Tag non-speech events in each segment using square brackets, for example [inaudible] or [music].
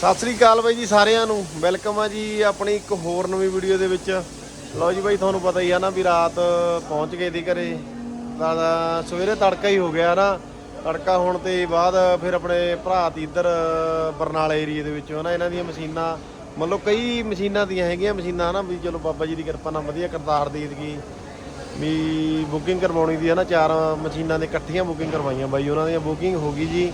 ਸਤਿ ਸ੍ਰੀ ਅਕਾਲ ਬਾਈ ਜੀ ਸਾਰਿਆਂ ਨੂੰ। ਵੈਲਕਮ ਆ ਜੀ ਆਪਣੀ ਇੱਕ ਹੋਰ ਨਵੀਂ ਵੀਡੀਓ ਦੇ ਵਿੱਚ। ਲਓ ਜੀ ਬਾਈ, ਤੁਹਾਨੂੰ ਪਤਾ ਹੀ ਆ ਨਾ ਵੀ ਰਾਤ ਪਹੁੰਚ ਗਏ ਦੀ ਘਰੇ। ਤਾਂ ਸਵੇਰੇ ਤੜਕਾ ਹੀ ਹੋ ਗਿਆ ਨਾ। ਤੜਕਾ ਹੋਣ ਤੇ ਬਾਅਦ ਫਿਰ ਆਪਣੇ ਭਰਾ ਤੀ ਇੱਧਰ ਬਰਨਾਲੇ ਏਰੀਏ ਦੇ ਵਿੱਚੋਂ ਨਾ ਇਹਨਾਂ ਦੀਆਂ ਮਸ਼ੀਨਾਂ। ਮਤਲਬ ਕਈ ਮਸ਼ੀਨਾਂ ਦੀਆਂ ਹੈਗੀਆਂ ਮਸ਼ੀਨਾਂ ਨਾ ਵੀ ਚਲੋ ਬਾਬਾ ਜੀ ਦੀ ਕਿਰਪਾ ਨਾਲ ਵਧੀਆ ਕਰਤਾਰ ਦੀ ਗਈ ਵੀ ਬੁਕਿੰਗ ਕਰਵਾਉਣੀ ਦੀ ਹੈ ਨਾ, ਚਾਰ ਮਸ਼ੀਨਾਂ ਦੇ ਇਕੱਠੀਆਂ ਬੁਕਿੰਗ ਕਰਵਾਈਆਂ ਬਾਈ, ਉਹਨਾਂ ਦੀਆਂ ਬੁਕਿੰਗ ਹੋ ਗਈ ਜੀ।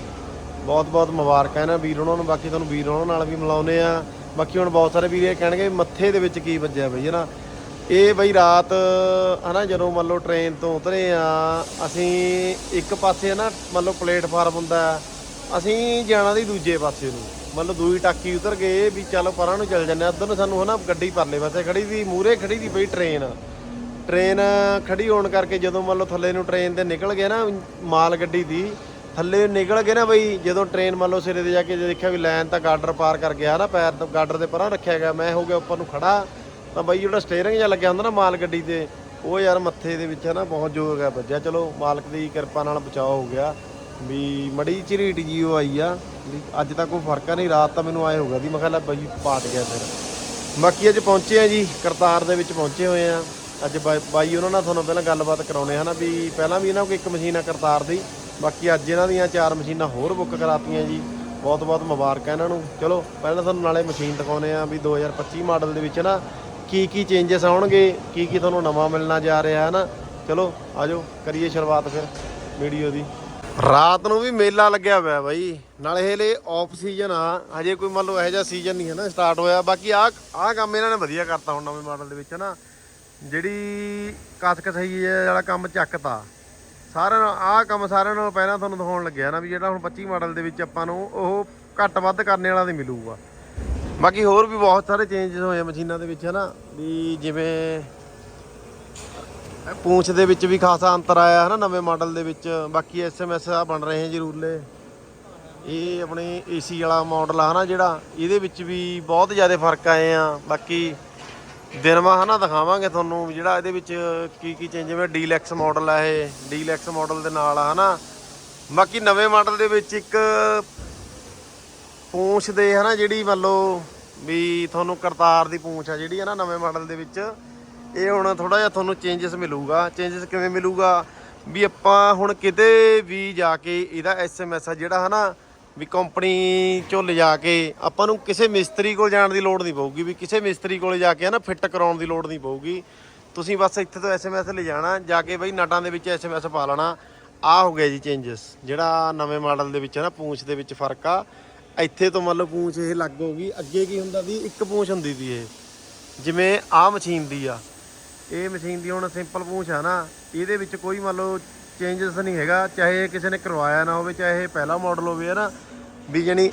ਬਹੁਤ ਬਹੁਤ ਮੁਬਾਰਕਾਂ ਇਹਨਾਂ ਵੀਰ ਉਹਨਾਂ ਨੂੰ, ਬਾਕੀ ਤੁਹਾਨੂੰ ਵੀਰ ਉਹਨਾਂ ਨਾਲ ਵੀ ਮਿਲਾਉਨੇ ਆ ਬਾਕੀ ਹੁਣ ਬਹੁਤ ਸਾਰੇ ਵੀਰ ਇਹ ਕਹਿਣਗੇ ਵੀ ਮੱਥੇ ਦੇ ਵਿੱਚ ਕੀ ਵੱਜਿਆ ਬਈ, ਹਨਾ? ਇਹ ਬਈ ਰਾਤ, ਹਨਾ, ਜਦੋਂ ਮੰਨ ਲਓ ਟ੍ਰੇਨ ਤੋਂ ਉਤਰੇ ਆ ਅਸੀਂ ਇੱਕ ਪਾਸੇ ਨਾ ਮੰਨ ਲਓ ਪਲੇਟਫਾਰਮ ਹੁੰਦਾ ਅਸੀਂ ਜਾਣਾ ਦੀ ਦੂਜੇ ਪਾਸੇ ਨੂੰ। ਮੰਨ ਲਓ ਦੂਈ ਟਾਕੀ ਉਤਰ ਗਏ ਵੀ ਚੱਲ ਪਰਾਂ ਨੂੰ ਚੱਲ ਜੰਨੇ ਉਧਰ ਨੂੰ ਸਾਨੂੰ, ਹਨਾ, ਗੱਡੀ ਪਰਲੇ ਪਾਸੇ ਖੜੀ ਦੀ ਮੂਰੇ ਖੜੀ ਦੀ ਬਈ ਟ੍ਰੇਨ ਟ੍ਰੇਨ ਖੜੀ ਹੋਣ ਕਰਕੇ ਜਦੋਂ ਮੰਨ ਲਓ ਥੱਲੇ ਨੂੰ ਟ੍ਰੇਨ ਤੇ ਨਿਕਲ ਗਏ ਨਾ, ਮਾਲ ਗੱਡੀ ਦੀ ਥੱਲੇ ਨਿਕਲ ਗਏ ਨਾ ਬਈ, ਜਦੋਂ ਟ੍ਰੇਨ ਮੰਨ ਲਓ ਸਿਰੇ ਤੇ ਜਾ ਕੇ ਜੇ ਦੇਖਿਆ ਵੀ ਲਾਈਨ ਤਾਂ ਗਾਰਡਰ ਪਾਰ ਕਰ ਗਿਆ ਨਾ, ਪੈਰ ਤੋਂ ਗਾਰਡਰ ਦੇ ਪਰਾਂ ਰੱਖਿਆ ਗਿਆ, ਮੈਂ ਹੋ ਗਿਆ ਉੱਪਰ ਨੂੰ ਖੜਾ, ਤਾਂ ਬਈ ਜਿਹੜਾ ਸਟੀਅਰਿੰਗ ਜਿਹਾ ਲੱਗਿਆ ਹੁੰਦਾ ਨਾ ਮਾਲ ਗੱਡੀ ਤੇ, ਉਹ ਯਾਰ ਮੱਥੇ ਦੇ ਵਿੱਚ ਨਾ, ਬਹੁਤ ਜ਼ੋਰ ਗਿਆ ਵੱਜਿਆ। ਚਲੋ, ਮਾਲਕ ਦੀ ਕਿਰਪਾ ਨਾਲ ਬਚਾਅ ਹੋ ਗਿਆ। ਵੀ ਮੜੀ ਝਰੀਟ ਜੀ ਉਹ ਆਈ ਆ, ਵੀ ਅੱਜ ਤਾਂ ਕੋਈ ਫ਼ਰਕ ਨਹੀਂ, ਰਾਤ ਤਾਂ ਮੈਨੂੰ ਆਏ ਹੋਗਾ ਦੀ ਮੈਂ ਕਿਹਾ ਲੈ ਬਈ, ਪਾਟ ਗਿਆ ਫਿਰ। ਬਾਕੀ ਅੱਜ ਪਹੁੰਚੇ ਆ ਜੀ, ਕਰਤਾਰ ਦੇ ਵਿੱਚ ਪਹੁੰਚੇ ਹੋਏ ਆ। ਅੱਜ ਬਾਈ ਬਾਈ ਉਹਨਾਂ ਨਾਲ ਤੁਹਾਨੂੰ ਪਹਿਲਾਂ ਗੱਲਬਾਤ ਕਰਾਉਣੇ ਹਨਾ ਵੀ ਪਹਿਲਾਂ ਵੀ ਇਹਨਾਂ ਕੋਲ ਇੱਕ ਮਸ਼ੀਨ ਆ ਕਰਤਾਰ ਦੀ। ਬਾਕੀ ਅੱਜ ਇਹਨਾਂ ਦੀਆਂ ਚਾਰ ਮਸ਼ੀਨਾਂ ਹੋਰ ਬੁੱਕ ਕਰਾਤੀਆਂ ਜੀ। ਬਹੁਤ ਬਹੁਤ ਮੁਬਾਰਕਾਂ ਇਹਨਾਂ ਨੂੰ। ਚਲੋ, ਪਹਿਲਾਂ ਤੁਹਾਨੂੰ ਨਾਲੇ ਮਸ਼ੀਨ ਦਿਖਾਉਨੇ ਆ ਵੀ 2025 ਮਾਡਲ ਦੇ ਵਿੱਚ ਨਾ ਕੀ ਕੀ ਚੇਂਜਸ ਆਉਣਗੇ, ਕੀ ਕੀ ਤੁਹਾਨੂੰ ਨਵਾਂ ਮਿਲਣਾ ਜਾ ਰਿਹਾ, ਹੈ ਨਾ? ਚਲੋ, ਆਜੋ, ਕਰੀਏ ਸ਼ੁਰੂਆਤ ਫਿਰ ਵੀਡੀਓ ਦੀ। ਰਾਤ ਨੂੰ ਵੀ ਮੇਲਾ ਲੱਗਿਆ ਹੋਇਆ ਬਾਈ। ਨਾਲੇ ਹਲੇ ਆਫ ਸੀਜ਼ਨ ਆ। ਹਜੇ ਕੋਈ ਮੰਨ ਲਓ ਇਹੋ ਜਿਹਾ ਸੀਜ਼ਨ ਨਹੀਂ ਹੈ ਨਾ ਸਟਾਰਟ ਹੋਇਆ। ਬਾਕੀ ਆ ਆ ਕੰਮ ਇਹਨਾਂ ਨੇ ਵਧੀਆ ਕਰਤਾ ਹੁਣ ਨਵੇਂ ਮਾਡਲ ਦੇ ਵਿੱਚ ਨਾ? ਜਿਹੜੀ ਕਸਕ ਸਹੀ ਵਾਲਾ ਕੰਮ ਚੱਕਤਾ। ਸਾਰਿਆਂ ਨਾਲ ਆਹ ਕੰਮ ਸਾਰਿਆਂ ਨਾਲੋਂ ਪਹਿਲਾਂ ਤੁਹਾਨੂੰ ਦਿਖਾਉਣ ਲੱਗਿਆ ਨਾ ਵੀ ਜਿਹੜਾ ਹੁਣ 25 ਮਾਡਲ ਦੇ ਵਿੱਚ ਆਪਾਂ ਨੂੰ ਉਹ ਘੱਟ ਵੱਧ ਕਰਨੇ ਵਾਲਾ ਨਹੀਂ ਮਿਲੂਗਾ। ਬਾਕੀ ਹੋਰ ਵੀ ਬਹੁਤ ਸਾਰੇ ਚੇਂਜਸ ਹੋਏ ਆ ਮਸ਼ੀਨਾਂ ਦੇ ਵਿੱਚ, ਹਨਾ? ਵੀ ਜਿਵੇਂ ਪੂੰਛ ਦੇ ਵਿੱਚ ਵੀ ਖਾਸਾ ਅੰਤਰ ਆਇਆ, ਹਨਾ? ਨਵੇਂ ਮਾਡਲ ਦੇ ਵਿੱਚ। ਬਾਕੀ ਐਸਐਮਐਸ ਆ ਬਣ ਰਹੇ ਜ਼ਰੂਰਲੇ। ਇਹ ਆਪਣੇ ਏਸੀ ਵਾਲਾ ਮਾਡਲ ਆ, ਹਨਾ? ਜਿਹੜਾ ਇਹਦੇ ਵਿੱਚ ਵੀ ਬਹੁਤ ਜ਼ਿਆਦਾ ਫ਼ਰਕ ਆਏ ਆ। ਬਾਕੀ ਦਿਨਵਾ ਹਨਾ, ਦਿਖਾਵਾਂਗੇ ਤੁਹਾਨੂੰ ਵੀ ਜਿਹੜਾ ਇਹਦੇ ਵਿੱਚ ਕੀ ਕੀ ਚੇਂਜ ਜਿਵੇਂ ਡੀਲੈਕਸ ਮਾਡਲ ਆ ਇਹ ਡੀਲੈਕਸ ਮਾਡਲ ਦੇ ਨਾਲ ਆ ਹਨਾ। ਬਾਕੀ ਨਵੇਂ ਮਾਡਲ ਦੇ ਵਿੱਚ ਇੱਕ ਪੂੰਛ ਦੇ ਹਨਾ, ਜਿਹੜੀ ਮੰਨ ਲਓ ਵੀ ਤੁਹਾਨੂੰ ਕਰਤਾਰ ਦੀ ਪੂੰਛ ਆ ਜਿਹੜੀ ਹੈ ਨਾ ਨਵੇਂ ਮਾਡਲ ਦੇ ਵਿੱਚ, ਇਹ ਹੁਣ ਥੋੜਾ ਜਿਹਾ ਤੁਹਾਨੂੰ ਚੇਂਜਸ ਮਿਲੂਗਾ। ਚੇਂਜਸ ਕਿਵੇਂ ਮਿਲੂਗਾ? ਵੀ ਆਪਾਂ ਹੁਣ ਕਿਤੇ ਵੀ ਜਾ ਕੇ ਇਹਦਾ ਐਸਐਮਐਸ ਆ ਜਿਹੜਾ ਹਨਾ ਵੀ ਕੰਪਨੀ ਚੋਂ ਲਿਜਾ ਕੇ ਆਪਾਂ ਨੂੰ ਕਿਸੇ ਮਿਸਤਰੀ ਕੋਲ ਜਾਣ ਦੀ ਲੋੜ ਨਹੀਂ ਪਊਗੀ, ਵੀ ਕਿਸੇ ਮਿਸਤਰੀ ਕੋਲ ਜਾ ਕੇ ਨਾ ਫਿੱਟ ਕਰਾਉਣ ਦੀ ਲੋੜ ਨਹੀਂ ਪਊਗੀ। ਤੁਸੀਂ ਬਸ ਇੱਥੇ ਤੋਂ ਐਸਐਮਐਸ ਲੈ ਜਾਣਾ ਜਾ ਕੇ ਬਈ ਨਟਾਂ ਦੇ ਵਿੱਚ ਐਸਐਮਐਸ ਪਾ ਲੈਣਾ। ਆ ਹੋ ਗਿਆ ਜੀ ਚੇਂਜਸ ਜਿਹੜਾ ਨਵੇਂ ਮਾਡਲ ਦੇ ਵਿੱਚ ਹੈ ਨਾ ਪੂੰਛ ਦੇ ਵਿੱਚ ਫ਼ਰਕ ਆ। ਇੱਥੇ ਤੋਂ ਮੰਨ ਲਓ ਪੂੰਛ ਇਹ ਲੱਗ ਹੋਗੀ ਅੱਗੇ ਕੀ ਹੁੰਦਾ ਸੀ ਇੱਕ ਪੂੰਛ ਹੁੰਦੀ ਸੀ ਇਹ, ਜਿਵੇਂ ਆਹ ਮਸ਼ੀਨ ਦੀ ਆ। ਇਹ ਮਸ਼ੀਨ ਦੀ ਹੁਣ ਸਿੰਪਲ ਪੂੰਛ ਆ ਨਾ, ਇਹਦੇ ਵਿੱਚ ਕੋਈ ਮੰਨ ਲਓ ਚੇਂਜਸ ਨਹੀਂ ਹੈਗਾ, ਚਾਹੇ ਕਿਸੇ ਨੇ ਕਰਵਾਇਆ ਨਾ ਹੋਵੇ, ਚਾਹੇ ਇਹ ਪਹਿਲਾ ਮਾਡਲ ਹੋਵੇ ਹੈ ਨਾ ਵੀ ਜਾਣੀ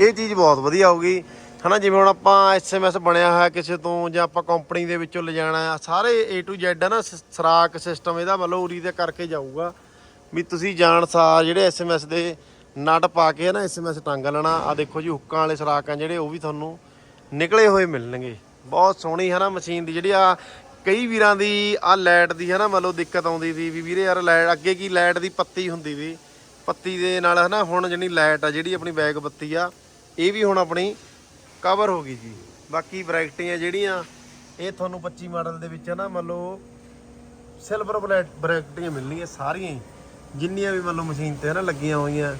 ਇਹ ਚੀਜ਼ ਬਹੁਤ ਵਧੀਆ ਹੋਊਗੀ। ਹਨਾ, ਜਿਵੇਂ ਹੁਣ ਆਪਾਂ ਐਸਐਮਐਸ ਬਣਿਆ ਹੋਇਆ ਕਿਸੇ ਤੋਂ, ਜਾਂ ਆਪਾਂ ਕੰਪਨੀ ਦੇ ਵਿੱਚੋਂ ਲਿਜਾਣਾ ਆ ਸਾਰੇ A to Z ਹੈ ਨਾ ਸ- ਸਰਾਕ ਸਿਸਟਮ ਇਹਦਾ ਮਤਲਬ ਉਰੀ ਤੇ ਕਰਕੇ ਜਾਊਗਾ। ਵੀ ਤੁਸੀਂ ਜਾਣ ਸਾਰ ਜਿਹੜੇ ਐਸਐਮਐਸ ਦੇ ਨਟ ਪਾ ਕੇ ਨਾ ਐਸਐਮਐਸ ਟੰਗ ਲੈਣਾ ਆ ਦੇਖੋ ਜੀ, ਹੁੱਕਾਂ ਵਾਲੇ ਸਰਾਕ ਆ ਜਿਹੜੇ, ਉਹ ਵੀ ਤੁਹਾਨੂੰ ਨਿਕਲੇ ਹੋਏ ਮਿਲਣਗੇ। ਬਹੁਤ ਸੋਹਣੀ ਹੈ ਨਾ ਮਸ਼ੀਨ ਦੀ ਜਿਹੜੀ ਆ ਕਈ ਵੀਰਾਂ ਦੀ ਆ ਲਾਈਟ ਦੀ ਹੈ ਨਾ ਮੰਨ ਲਓ ਦਿੱਕਤ ਆਉਂਦੀ ਸੀ ਵੀ ਵੀਰੇ ਯਾਰ ਲਾਈਟ ਅੱਗੇ ਕੀ ਲਾਈਟ ਦੀ ਪੱਤੀ ਹੁੰਦੀ ਸੀ। ਪੱਤੀ ਦੇ ਨਾਲ ਹੈ ਨਾ ਹੁਣ ਜਿਹੜੀ ਲਾਈਟ ਆ, ਜਿਹੜੀ ਆਪਣੀ ਬੈਗ ਬੱਤੀ ਆ, ਇਹ ਵੀ ਹੁਣ ਆਪਣੀ ਕਵਰ ਹੋ ਗਈ ਜੀ ਬਾਕੀ ਬ੍ਰੈਕਟੀਆਂ ਜਿਹੜੀਆਂ, ਇਹ ਤੁਹਾਨੂੰ 25 ਮਾਡਲ ਦੇ ਵਿੱਚ ਹੈ ਨਾ ਮੰਨ ਲਓ ਸਿਲਵਰ ਬਲੈਕ ਬ੍ਰੈਕਟੀਆਂ ਮਿਲਣਗੀਆਂ ਸਾਰੀਆਂ ਹੀ। ਜਿੰਨੀਆਂ ਵੀ ਮੰਨ ਲਓ ਮਸ਼ੀਨ ਤੇ ਹੈ ਨਾ ਲੱਗੀਆਂ ਹੋਈਆਂ।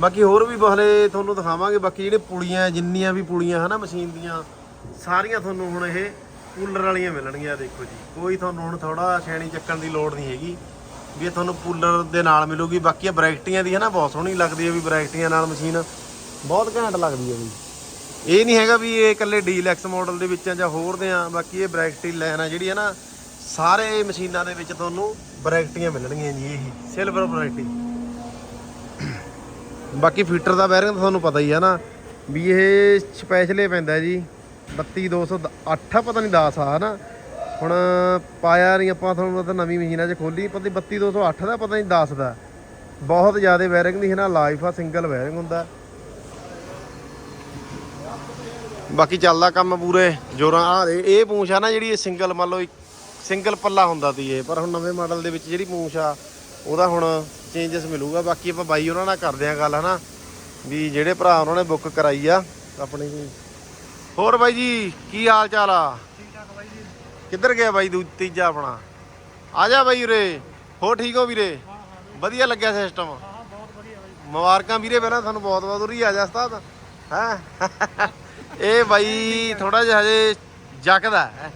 ਬਾਕੀ ਹੋਰ ਵੀ ਬਹਲੇ ਤੁਹਾਨੂੰ ਦਿਖਾਵਾਂਗੇ। ਬਾਕੀ ਜਿਹੜੇ ਪੁਲੀਆਂ, ਜਿੰਨੀਆਂ ਵੀ ਪੁਲੀਆਂ ਹਨਾ ਮਸ਼ੀਨ ਦੀਆਂ, ਸਾਰੀਆਂ ਤੁਹਾਨੂੰ ਹੁਣ ਇਹ ਕੂਲਰ ਵਾਲੀਆਂ ਮਿਲਣਗੀਆਂ ਦੇਖੋ ਜੀ। ਕੋਈ ਤੁਹਾਨੂੰ ਹੁਣ ਥੋੜਾ ਛੈਣੀ ਚੱਕਣ ਦੀ ਲੋੜ ਨਹੀਂ ਹੈਗੀ। ਵੀ ਇਹ ਤੁਹਾਨੂੰ ਕੂਲਰ ਦੇ ਨਾਲ ਮਿਲੂਗੀ। ਬਾਕੀ ਇਹ ਬ੍ਰੈਕਟੀਆਂ ਦੀ ਹੈ ਨਾ ਬਹੁਤ ਸੋਹਣੀ ਲੱਗਦੀ ਹੈ ਵੀ ਬ੍ਰੈਕਟੀਆਂ ਨਾਲ ਮਸ਼ੀਨ। ਬਹੁਤ ਘੈਂਟ ਲੱਗਦੀ ਹੈ ਵੀ ਇਹ ਨਹੀਂ ਹੈਗਾ ਵੀ ਇਹ ਇਕੱਲੇ ਡੀਲੈਕਸ ਮਾਡਲ ਦੇ ਵਿੱਚ ਆ ਜਾਂ ਹੋਰ ਦੇ ਆ। ਬਾਕੀ ਇਹ ਬ੍ਰੈਕਟੀ ਲਾਈਨ ਆ ਜਿਹੜੀ ਹੈ ਨਾ, ਸਾਰੇ ਮਸ਼ੀਨਾਂ ਦੇ ਵਿੱਚ ਤੁਹਾਨੂੰ ਬ੍ਰੈਕਟੀਆਂ ਮਿਲਣਗੀਆਂ ਜੀ, ਇਹ। ਸਿਲਵਰ ਬ੍ਰੈਕਟੀ ਬਾਕੀ ਫੀਟਰ ਦਾ ਬੈਰਿੰਗ ਤੁਹਾਨੂੰ ਪਤਾ ਹੀ ਹੈ ਨਾ, ਵੀ ਇਹ ਸਪੈਸ਼ਲੇ ਪੈਂਦਾ ਜੀ। 32208 ਪਤਾ ਨਹੀਂ 10 ਆ ਨਾ ਹੁਣ ਪਾਇਆ ਨਹੀਂ ਆਪਾਂ, ਤੁਹਾਨੂੰ ਪਤਾ ਨਵੀਂ ਮਸ਼ੀਨਾਂ 'ਚ ਖੋਲੀ ਪਤਾ ਨਹੀਂ 32208 ਦਾ ਪਤਾ ਨਹੀਂ 10 ਦਾ ਬਹੁਤ ਜ਼ਿਆਦਾ ਬੈਰਿੰਗ ਦੀ ਹੈ ਨਾ ਲਾਈਫ ਆ ਸਿੰਗਲ ਬੈਰਿੰਗ ਹੁੰਦਾ। ਬਾਕੀ ਚੱਲਦਾ ਕੰਮ ਪੂਰੇ, ਜੋਰਾਂ ਆ ਇਹ ਪੂੰਛ ਆ ਨਾ ਜਿਹੜੀ ਇਹ ਸਿੰਗਲ ਮੰਨ ਲਓ ਸਿੰਗਲ ਪੱਲਾ ਹੁੰਦਾ ਸੀ ਇਹ, ਪਰ ਹੁਣ ਨਵੇਂ ਮਾਡਲ ਦੇ ਵਿੱਚ ਜਿਹੜੀ ਪੂੰਛ ਆ, ਉਹਦਾ ਹੁਣ ਚੇਂਜਸ ਮਿਲੂਗਾ। ਬਾਕੀ ਆਪਾਂ ਬਾਈ ਉਹਨਾਂ ਨਾਲ ਕਰਦੇ ਆ ਗੱਲ, ਹਨਾ? ਵੀ ਜਿਹੜੇ ਭਰਾ ਉਹਨਾਂ ਨੇ ਬੁੱਕ ਕਰਾਈ ਆ, ਆਪਣੀ ਹੋਰ ਬਾਈ ਜੀ ਕੀ ਹਾਲ ਚਾਲ ਆ? ਕਿੱਧਰ ਗਿਆ ਬਾਈ ਦੂ ਤੀਜਾ ਆਪਣਾ? ਆ ਜਾ ਬਾਈ ਉਰੇ। ਹੋ ਠੀਕ ਹੋ ਵੀਰੇ? ਵਧੀਆ ਲੱਗਿਆ ਸਿਸਟਮ ਮੁਬਾਰਕਾਂ ਵੀਰੇ ਪਹਿਲਾਂ ਤੁਹਾਨੂੰ ਬਹੁਤ ਬਹੁਤ ਉਰੀ ਆ ਜਾ ਉਸਤਾਦ। ਹੈ? [laughs] ਇਹ ਬਾਈ ਥੋੜਾ ਜਿਹਾ ਹਜੇ ਜੱਕਦਾ ਹੈ।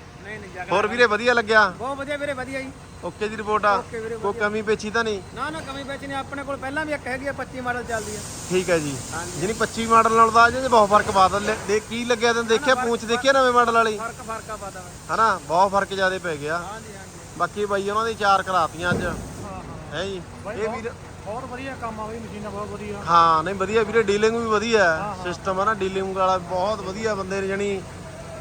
ਹੋਰ ਵੀਰੇ ਵਧੀਆ ਲੱਗਿਆ? ਬਹੁਤ ਵਧੀਆ ਵੀਰੇ ਵਧੀਆ ਜੀ। ਓਕੇ ਦੀ ਰਿਪੋਰਟ ਆ। ਵੀਰੇ, ਕੋਈ ਕਮੀ ਪੇਚੀ ਤਾਂ ਨਹੀਂ? ਨਾ ਨਾ ਕਮੀ ਵਿੱਚ ਨਹੀਂ। ਆਪਣੇ ਕੋਲ ਪਹਿਲਾਂ ਵੀ ਇੱਕ ਹੈਗੀ ਆ 25 ਮਾਡਲ ਚੱਲਦੀ ਆ। ਠੀਕ ਹੈ ਜੀ। ਜਿਹਨੀ 25 ਮਾਡਲ ਨਾਲ ਦਾ ਜੇ ਬਹੁਤ ਫ਼ਰਕ ਪਾ ਦਿੰਦੇ। ਦੇਖ ਕੀ ਲੱਗਿਆ ਤੈਨੂੰ? ਦੇਖਿਆ ਪੂੰਛ ਦੇਖਿਆ ਨਵੇਂ ਮਾਡਲ ਵਾਲੀ? ਫ਼ਰਕ ਫ਼ਰਕ ਆ ਵਾ ਹਨਾ? ਬਹੁਤ ਫ਼ਰਕ ਜ਼ਿਆਦਾ ਪੈ ਗਿਆ। ਹਾਂਜੀ ਹਾਂਜੀ। ਬਾਕੀ ਬਾਈ ਉਹਨਾਂ ਦੀ ਚਾਰ ਕਰਾਤੀਆਂ ਅੱਜ। ਹਾਂ ਹਾਂ। ਹੈ ਜੀ। ਇਹ ਵੀਰ ਬਹੁਤ ਵਧੀਆ ਕੰਮ ਆ ਬਈ ਮਸ਼ੀਨਾਂ ਬਹੁਤ ਵਧੀਆ। ਹਾਂ ਨਹੀਂ ਵਧੀਆ ਵੀਰੇ ਡੀਲਿੰਗ ਵੀ ਵਧੀਆ। ਸਿਸਟਮ ਆ ਨਾ ਡੀਲਿੰਗ ਵਾਲਾ ਬਹੁਤ ਵਧੀਆ ਬੰਦੇ ਨੇ ਜਣੀ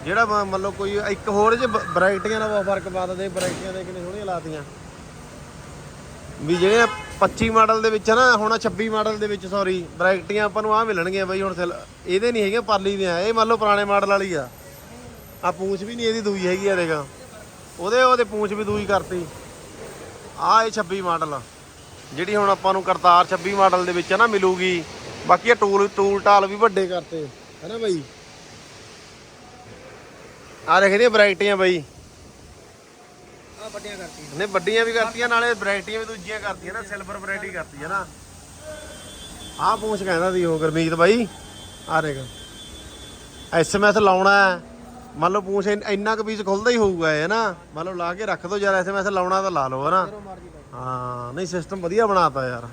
ਜਿਹੜਾ ਮ- ਮੰਨ ਕੋਈ ਇੱਕ ਹੋਰ ਜੇ ਵੈਰਾਈਟੀਆਂ ਦਾ ਬਹੁਤ ਫ਼ਰਕ ਪਾ ਦਿੰਦੇ, ਵੈਰਾਈਟੀਆਂ ਦੇ ਕਿੰਨੇ ਸੋਹਣੀਆਂ ਲਾਤੀਆਂ। ਵੀ ਜਿਹੜੇ 25 ਮਾਡਲ ਦੇ ਵਿੱਚ ਆ ਨਾ, ਹੁਣ 26 ਮਾਡਲ ਦੇ ਵਿੱਚ ਸੌਰੀ ਵੈਰਾਈਟੀਆਂ ਆਪਾਂ ਨੂੰ ਆ ਮਿਲਣਗੀਆਂ ਬਈ, ਹੁਣ ਸਿਲ- ਇਹਦੇ ਨਹੀਂ ਹੈਗੇ ਪਰਲੀ ਦੇ ਆ ਇਹ ਮੰਨ ਲਓ ਪੁਰਾਣੇ ਮਾਡਲ ਵਾਲੀ ਆ। ਆ ਪੂੰਛ ਵੀ ਨਹੀਂ ਇਹਦੀ ਦੂਈ ਹੈਗੀ ਆ, ਦੇਖ। ਉਹਦੇ ਉਹਦੇ ਪੂੰਛ ਵੀ ਦੂਈ ਕਰਤੀ। ਆ ਇਹ 26 ਮਾਡਲ ਆ। ਜਿਹੜੀ ਹੁਣ ਆਪਾਂ ਨੂੰ ਕਰਤਾਰ 26 ਮਾਡਲ ਦੇ ਵਿੱਚ ਆ ਨਾ ਮਿਲੂਗੀ। ਬਾਕੀ ਇਹ ਟੂਲ ਟੂਲ ਟਾਲ ਵੀ ਵੱਡੇ ਕਰਤੇ। ਹੈ ਨਾ ਬਾਈ? ਆ ਦੇਖਦੇ ਵੈਰਾਈਟੀਆਂ ਬਾਈ। ਆ ਵੱਡੀਆਂ ਕਰਤੀ ਨੇ ਵੱਡੀਆਂ ਵੀ ਕਰਤੀਆਂ ਨਾਲੇ ਵੈਰਾਈਟੀਆਂ ਵੀ ਦੂਜੀਆਂ ਕਰਤੀਆਂ ਨਾ ਸਿਲਵਰ ਵੈਰਾਈਟੀ ਕਰਤੀ ਹੈ ਨਾ। ਆਹ ਪੂਛ ਕਹਿੰਦਾ ਸੀ ਉਹ ਗੁਰਮੀਤ ਬਾਈ। ਆ ਦੇਖ। ਐਸਐਮਐਸ ਲਾਉਣਾ ਹੈ। ਮੰਨ ਲਓ ਪੂਛ ਇੰਨ- ਕੁ ਪੀਸ ਖੁੱਲਦਾ ਹੀ ਹੋਊਗਾ ਇਹ ਨਾ। ਮੰਨ ਲਓ ਲਾ ਕੇ ਰੱਖ ਦੋ ਯਾਰ ਐਸਐਮਐਸ ਲਾਉਣਾ ਤਾਂ ਲਾ ਲਓ ਮਰਜ਼ੀ ਬਾਈ ਹਾਂ ਨਹੀਂ ਸਿਸਟਮ ਵਧੀਆ ਬਣਾਤਾ ਯਾਰ।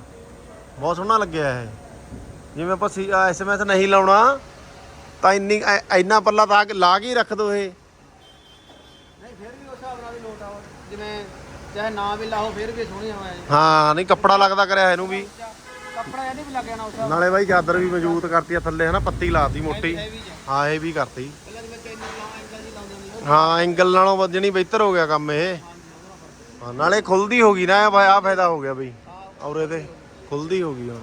ਬਹੁਤ ਸੋਹਣਾ ਲੱਗਿਆ ਇਹ। ਜਿਵੇਂ ਆਪਾਂ ਐਸਐਮਐਸ ਨਹੀਂ ਲਾਉਣਾ ਤਾਂ ਇੰਨੀ ਇੰਨਾ ਪੱਲਾ ਤਾਂ ਲਾ ਕੇ ਹੀ ਰੱਖ ਦੋ ਇਹ ਨਹੀਂ ਫਿਰ ਵੀ ਉਸ ਹਿਸਾਬ ਨਾਲ ਵੀ ਲੋਟ ਆਓ ਜਿਵੇਂ ਚਾਹੇ ਨਾ ਵੀ ਲਾਓ ਫਿਰ ਵੀ ਸੋਹਣੀਆਂ ਹੋਇਆ ਜੀ ਹਾਂ ਨਹੀਂ ਕੱਪੜਾ ਲੱਗਦਾ ਕਰਿਆ ਇਹਨੂੰ ਵੀ। ਕੱਪੜਾ ਇਹਦੇ ਵੀ ਲੱਗ ਜਾਣਾ ਉਸ ਨਾਲੇ ਬਾਈ ਚਾਦਰ ਵੀ ਮਜ਼ਬੂਤ ਕਰਤੀ ਆ ਥੱਲੇ ਹਨਾ ਪੱਤੀ ਲਾਤੀ ਮੋਟੀ। ਹੈਵੀ ਜੀ ਹਾਂ ਇਹ ਵੀ ਕਰਤੀ। ਪਹਿਲਾਂ ਜਿਵੇਂ ਚੈਨਲ ਲਾਉਂ ਐਂਗਲ ਜੀ ਲਾਉਂਦੇ ਹੁੰਦੇ। ਹਾਂ ਐਂਗਲ ਨਾਲੋਂ ਵੱਜਣੀ ਬਿਹਤਰ ਹੋ ਗਿਆ ਕੰਮ ਇਹ। ਹਾਂ, ਨਾਲੇ ਖੁੱਲਦੀ ਹੋ ਗਈ ਨਾ ਇਹ ਭਾਈ ਆ ਫਾਇਦਾ ਹੋ ਗਿਆ ਬਈ। ਔਰੇ ਤੇ ਖੁੱਲਦੀ ਹੋ ਗਈ ਹੁਣ।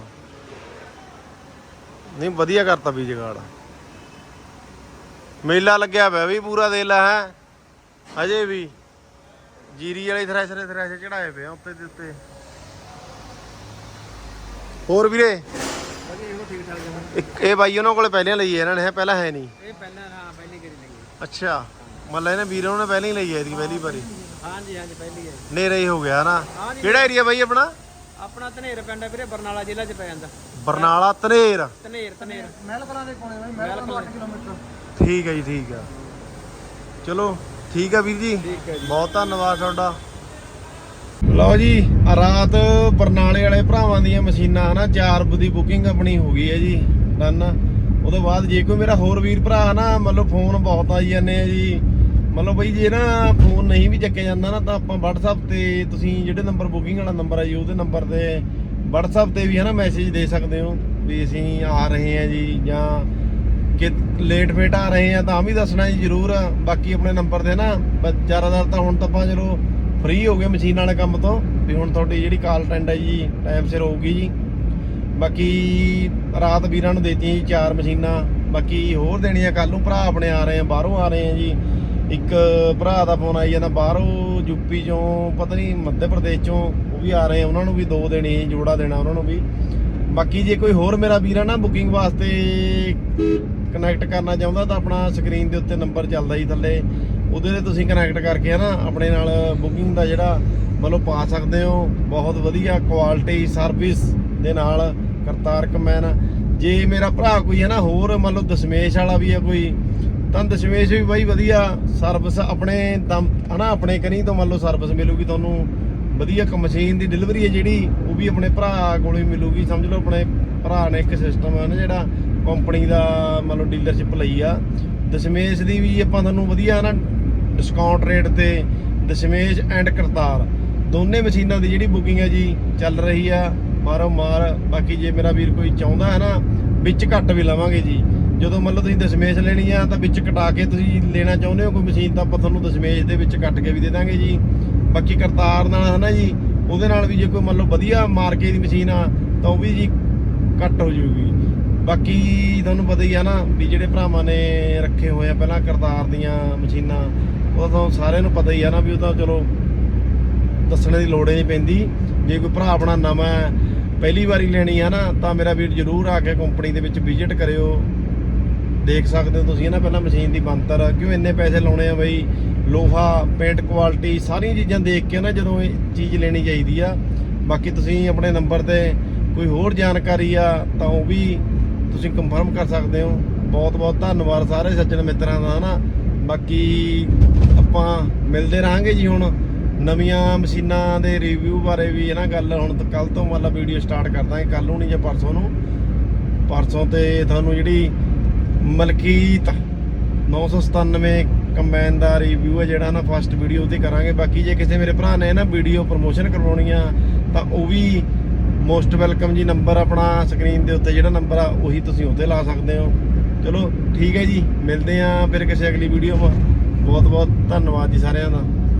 ਨਹੀਂ ਵਧੀਆ ਕਰਤਾ ਵੀ ਜਗਾੜ। ਮੇਲਾ ਲੱਗਿਆ ਪਿਆ ਵੀ ਪੂਰਾ ਦੇ ਲੈ ਹੈ। ਅਜੇ ਵੀ। ਜੀਰੀ ਵਾਲੇ ਥ੍ਰੈਸ਼ਰ ਥ੍ਰੈਸ਼ਰ ਚੜਾਏ ਪਏ ਆ ਉੱਤੇ ਦੇ ਉੱਤੇ। ਹੋਰ ਵੀਰੇ? ਇਹੋ ਠੀਕ ਠਾਕ ਜਮਾ ਇੱਕ ਇਹ ਬਾਈ ਉਹਨਾਂ ਕੋਲੇ ਪਹਿਲਾਂ ਲਈ ਹੈ ਇਹਨਾਂ ਨੇ ਪਹਿਲਾਂ ਹੈ ਨਹੀਂ। ਇਹ ਪਹਿਲਾਂ ਹਾਂ ਪਹਿਲੀ ਕਰੀ ਲਈ ਅੱਛਾ। ਮੱਲਾ ਇਹਨੇ ਵੀਰਾਂ ਨੇ ਪਹਿਲਾਂ ਹੀ ਲਈ ਹੈ ਇਹਦੀ ਪਹਿਲੀ ਵਾਰੀ। ਹਾਂਜੀ ਹਾਂਜੀ ਪਹਿਲੀ ਹੈ ਨੇਰੇ ਹੀ ਹੋ ਗਿਆ ਨਾ। ਕਿਹੜਾ ਏਰੀਆ ਬਾਈ ਆਪਣਾ? ਆਪਣਾ ਧਨੇਰ ਪਿੰਡ ਹੈ ਵੀਰੇ ਬਰਨਾਲਾ ਜ਼ਿਲ੍ਹਾ 'ਚ ਪੈ ਜਾਂਦਾ। ਬਰਨਾਲਾ ਧਨੇਰ। ਧਨੇਰ ਧਨੇਰ। ਮਹਿਲ ਕਲਾਂ ਦੇ ਕੋਲੇ ਬਾਈ ਮਹਿਲ ਕਲਾਂ 8 ਕਿਲੋਮੀਟਰ। ਠੀਕ ਹੈ ਜੀ ਠੀਕ ਆ। ਚਲੋ। ਠੀਕ ਆ ਵੀਰ ਜੀ? ਹੈ ਬਹੁਤ ਧੰਨਵਾਦ ਤੁਹਾਡਾ। ਲਓ ਜੀ ਰਾਤ ਬਰਨਾਲੇ ਵਾਲੇ ਭਰਾਵਾਂ ਦੀਆਂ ਮਸ਼ੀਨਾਂ ਹਨਾ ਚਾਰ ਦੀ ਬੁਕਿੰਗ ਆਪਣੀ ਹੋ ਗਈ ਹੈ ਜੀ ਡਨ ਉਹਦੇ ਬਾਅਦ ਜੇ ਕੋਈ ਮੇਰਾ ਹੋਰ ਵੀਰ ਭਰਾ ਨਾ ਮਤਲਬ ਫੋਨ ਬਹੁਤ ਆਈ ਜਾਂਦੇ ਆ ਜੀ। ਮਤਲਬ ਬਈ ਜੇ ਨਾ ਫੋਨ ਨਹੀਂ ਵੀ ਚੱਕਿਆ ਜਾਂਦਾ ਨਾ ਤਾਂ ਆਪਾਂ WhatsApp ਤੇ ਤੁਸੀਂ ਜਿਹੜੇ ਨੰਬਰ ਬੁਕਿੰਗ ਵਾਲਾ ਨੰਬਰ ਆ ਜੀ ਉਹਦੇ ਨੰਬਰ ਤੇ WhatsApp ਤੇ ਵੀ ਹਨਾ ਮੈਸੇਜ ਦੇ ਸਕਦੇ ਹੋ ਵੀ ਅਸੀਂ ਆ ਰਹੇ ਹਾਂ ਜੀ ਜਾਂ ਕਿ ਲੇਟ ਫੇਟ ਆ ਰਹੇ ਆ ਤਾਂ ਵੀ ਦੱਸਣਾ ਜੀ ਜ਼ਰੂਰ ਬਾਕੀ ਆਪਣੇ ਨੰਬਰ ਤੇ ਨਾ ਬ- ਜ਼ਿਆਦਾਤਰ ਤਾਂ ਹੁਣ ਤਾਂ ਆਪਾਂ ਚਲੋ ਫ੍ਰੀ ਹੋ ਗਏ ਮਸ਼ੀਨ ਵਾਲੇ ਕੰਮ ਤੋਂ ਵੀ ਹੁਣ ਤੁਹਾਡੀ ਜਿਹੜੀ ਕਾਲ ਟੈਂਡ ਹੈ ਜੀ ਟਾਈਮ ਸਿਰ ਹੋਊਗੀ ਜੀ। ਬਾਕੀ ਰਾਤ ਵੀਰਾਂ ਨੂੰ ਦੇਤੀਆਂ ਜੀ ਚਾਰ ਮਸ਼ੀਨਾਂ ਬਾਕੀ ਹੋਰ ਦੇਣੀਆਂ ਕੱਲ ਨੂੰ ਭਰਾ ਆਪਣੇ ਆ ਰਹੇ ਆ ਬਾਹਰੋਂ ਆ ਰਹੇ ਆ ਜੀ। ਇੱਕ ਭਰਾ ਦਾ ਫੋਨ ਆਈ ਜਾਂਦਾ ਬਾਹਰੋਂ ਯੂਪੀ ਚੋਂ ਪਤਾ ਨਹੀਂ ਮੱਧ ਪ੍ਰਦੇਸ਼ ਚੋਂ ਉਹ ਵੀ ਆ ਰਹੇ ਆ ਉਹਨਾਂ ਨੂੰ ਵੀ ਦੋ ਦੇਣੇ ਜੀ, ਜੋੜਾ ਦੇਣਾ ਉਹਨਾਂ ਨੂੰ ਵੀ। ਬਾਕੀ ਜੇ ਕੋਈ ਹੋਰ ਮੇਰਾ ਵੀਰ ਆ ਨਾ ਬੁਕਿੰਗ ਵਾਸਤੇ ਕਨੈਕਟ ਕਰਨਾ ਚਾਹੁੰਦਾ ਤਾਂ ਆਪਣਾ ਸਕਰੀਨ ਦੇ ਉੱਤੇ ਨੰਬਰ ਚੱਲਦਾ ਜੀ ਥੱਲੇ। ਉਹਦੇ ਤੇ ਤੁਸੀਂ ਕਨੈਕਟ ਕਰਕੇ ਹਨਾ, ਆਪਣੇ ਨਾਲ ਬੁਕਿੰਗ ਦਾ ਜਿਹੜਾ ਮਤਲਬ ਪਾ ਸਕਦੇ ਹੋ। ਬਹੁਤ ਵਧੀਆ ਕੁਆਲਿਟੀ ਸਰਵਿਸ ਦੇ ਨਾਲ ਕਰਤਾਰ ਕਮੈਨ ਜੇ ਮੇਰਾ ਭਰਾ ਕੋਈ ਹੈ ਨਾ ਹੋਰ ਮੰਨ ਲਓ ਦਸ਼ਮੇਸ਼ ਵਾਲਾ ਵੀ ਹੈ ਕੋਈ, ਤਾਂ ਦਸ਼ਮੇਸ਼ ਵੀ ਬਾਈ ਵਧੀਆ ਸਰਵਿਸ ਆਪਣੇ ਦਮ ਹਨਾ, ਆਪਣੇ ਕਨੀ ਤੋਂ ਮੰਨ ਲਓ ਸਰਵਿਸ ਮਿਲੂਗੀ ਤੁਹਾਨੂੰ। ਵਧੀਆ ਕ ਮਸ਼ੀਨ ਦੀ ਡਿਲੀਵਰੀ ਹੈ ਜਿਹੜੀ, ਉਹ ਵੀ ਆਪਣੇ ਭਰਾ ਕੋਲੋਂ ਹੀ ਮਿਲੂਗੀ। ਸਮਝ ਲਓ ਆਪਣੇ ਭਰਾ ਨੇ ਇੱਕ ਸਿਸਟਮ ਹੈ ਨਾ ਜਿਹੜਾ। ਕੰਪਨੀ ਦਾ ਮਤਲਬ ਡੀਲਰਸ਼ਿਪ ਲਈ ਆ। ਦਸ਼ਮੇਸ਼ ਦੀ ਵੀ ਆਪਾਂ ਤੁਹਾਨੂੰ ਵਧੀਆ ਨਾ ਡਿਸਕਾਊਂਟ ਰੇਟ ਤੇ ਦਸ਼ਮੇਸ਼ ਐਂਡ ਕਰਤਾਰ, ਦੋਨੇ ਮਸ਼ੀਨਾਂ ਦੀ ਜਿਹੜੀ ਬੁਕਿੰਗ ਹੈ ਜੀ, ਚੱਲ ਰਹੀ ਆ। ਮਾਰੋ ਮਾਰ, ਬਾਕੀ ਜੇ ਮੇਰਾ ਵੀਰ ਕੋਈ ਚਾਹੁੰਦਾ ਹੈ ਨਾ, ਵਿੱਚ ਘੱਟ ਵੀ ਲਵਾਂਗੇ ਜੀ। ਜਦੋਂ ਮੰਨ ਲਓ ਤੁਸੀਂ ਦਸ਼ਮੇਸ਼ ਲੈਣੀ ਆ, ਤਾਂ ਵਿੱਚ ਕਟਾ ਕੇ ਤੁਸੀਂ ਲੈਣਾ ਚਾਹੁੰਦੇ ਹੋ ਕੋਈ ਮਸ਼ੀਨ, ਤਾਂ ਆਪਾਂ ਤੁਹਾਨੂੰ ਦਸ਼ਮੇਸ਼ ਦੇ ਵਿੱਚ ਕੱਟ ਕੇ ਵੀ ਦੇ ਦਾਂਗੇ ਜੀ। ਬਾਕੀ ਕਰਤਾਰ ਨਾਲ ਹੈ ਨਾ ਜੀ, ਉਹਦੇ ਨਾਲ ਵੀ ਜੇ ਕੋਈ ਮੰਨ ਲਓ ਵਧੀਆ ਮਾਰਕੇ ਦੀ ਮਸ਼ੀਨ ਆ, ਤਾਂ ਉਹ ਵੀ ਜੀ ਕੱਟ ਹੋ ਜਾਊਗੀ। ਬਾਕੀ ਤੁਹਾਨੂੰ ਪਤਾ ਹੀ ਆ ਨਾ ਵੀ ਜਿਹੜੇ ਭਰਾਵਾਂ ਨੇ ਰੱਖੇ ਹੋਏ ਆ ਪਹਿਲਾਂ ਕਰਤਾਰ ਦੀਆਂ ਮਸ਼ੀਨਾਂ, ਉਹ ਤਾਂ ਸਾਰਿਆਂ ਨੂੰ ਪਤਾ ਹੀ ਆ ਨਾ ਵੀ ਉਹ ਤਾਂ ਚਲੋ ਦੱਸਣ ਦੀ ਲੋੜ ਹੀ ਨਹੀਂ ਪੈਂਦੀ। ਜੇ ਕੋਈ ਭਰਾ ਆਪਣਾ ਨਵਾਂ ਪਹਿਲੀ ਵਾਰੀ ਲੈਣੀ ਆ ਨਾ, ਤਾਂ ਮੇਰਾ ਵੀਰ ਜਰੂਰ ਆ ਕੇ ਕੰਪਨੀ ਦੇ ਵਿੱਚ ਵਿਜ਼ਿਟ ਕਰਿਓ। ਦੇਖ ਸਕਦੇ ਹੋ ਤੁਸੀਂ ਨਾ ਪਹਿਲਾਂ ਮਸ਼ੀਨ ਦੀ ਬੰਤਰ ਕਿਉਂ ਇੰਨੇ ਪੈਸੇ ਲਾਉਣੇ ਆ ਬਈ? ਲੋਹਾ ਪੇਂਟ ਕੁਆਲਿਟੀ ਸਾਰੀਆਂ ਚੀਜ਼ਾਂ ਦੇਖ ਕੇ ਨਾ ਜਦੋਂ ਇਹ ਚੀਜ਼ ਲੈਣੀ ਚਾਹੀਦੀ ਆ। ਬਾਕੀ ਤੁਸੀਂ ਆਪਣੇ ਨੰਬਰ ਤੇ ਕੋਈ ਹੋਰ ਜਾਣਕਾਰੀ ਆ, ਤਾਂ ਉਹ ਵੀ ਤੁਸੀਂ ਕਨਫਰਮ ਕਰ ਸਕਦੇ ਹੋ। ਬਹੁਤ ਬਹੁਤ ਧੰਨਵਾਦ ਸਾਰੇ ਸੱਜਣ ਮਿੱਤਰਾਂ ਦਾ, ਹਨਾ? ਬਾਕੀ ਆਪਾਂ ਮਿਲਦੇ ਰਹਾਂਗੇ ਜੀ ਹੁਣ। ਨਵੀਆਂ ਮਸ਼ੀਨਾਂ ਦੇ ਰਿਵਿਊ ਬਾਰੇ ਵੀ ਹੈ ਨਾ ਗੱਲ। ਹੁਣ ਕੱਲ ਤੋਂ ਮਤਲਬ ਵੀਡੀਓ ਸਟਾਰਟ ਕਰ ਦਾਂਗੇ ਕੱਲ ਨੂੰ ਨਹੀਂ ਜਾਂ ਪਰਸੋਂ ਨੂੰ। ਪਰਸੋਂ ਤੇ ਤੁਹਾਨੂੰ ਜਿਹੜੀ ਮਲਕੀਤ 997 ਕੰਬਾਈਨ ਦਾ ਰਿਵਿਊ ਹੈ ਜਿਹੜਾ ਨਾ ਫਸਟ ਵੀਡੀਓ ਤੇ ਕਰਾਂਗੇ। ਬਾਕੀ ਜੇ ਕਿਸੇ ਮੇਰੇ ਭਰਾ ਨੇ ਨਾ ਵੀਡੀਓ ਪ੍ਰਮੋਸ਼ਨ ਕਰਵਾਉਣੀ ਆ, ਤਾਂ ਉਹ ਵੀ ਮੋਸਟ ਵੈਲਕਮ ਜੀ ਨੰਬਰ ਆਪਣਾ ਸਕਰੀਨ ਦੇ ਉੱਤੇ ਜਿਹੜਾ ਨੰਬਰ ਆ, ਉਹੀ ਤੁਸੀਂ ਉੱਤੇ ਲਾ ਸਕਦੇ ਹੋ। ਚਲੋ ਠੀਕ ਹੈ ਜੀ, ਮਿਲਦੇ ਆਂ ਫਿਰ ਕਿਸੇ ਅਗਲੀ ਵੀਡੀਓ 'ਚ ਬਹੁਤ ਬਹੁਤ ਧੰਨਵਾਦ ਜੀ ਸਾਰਿਆਂ ਦਾ।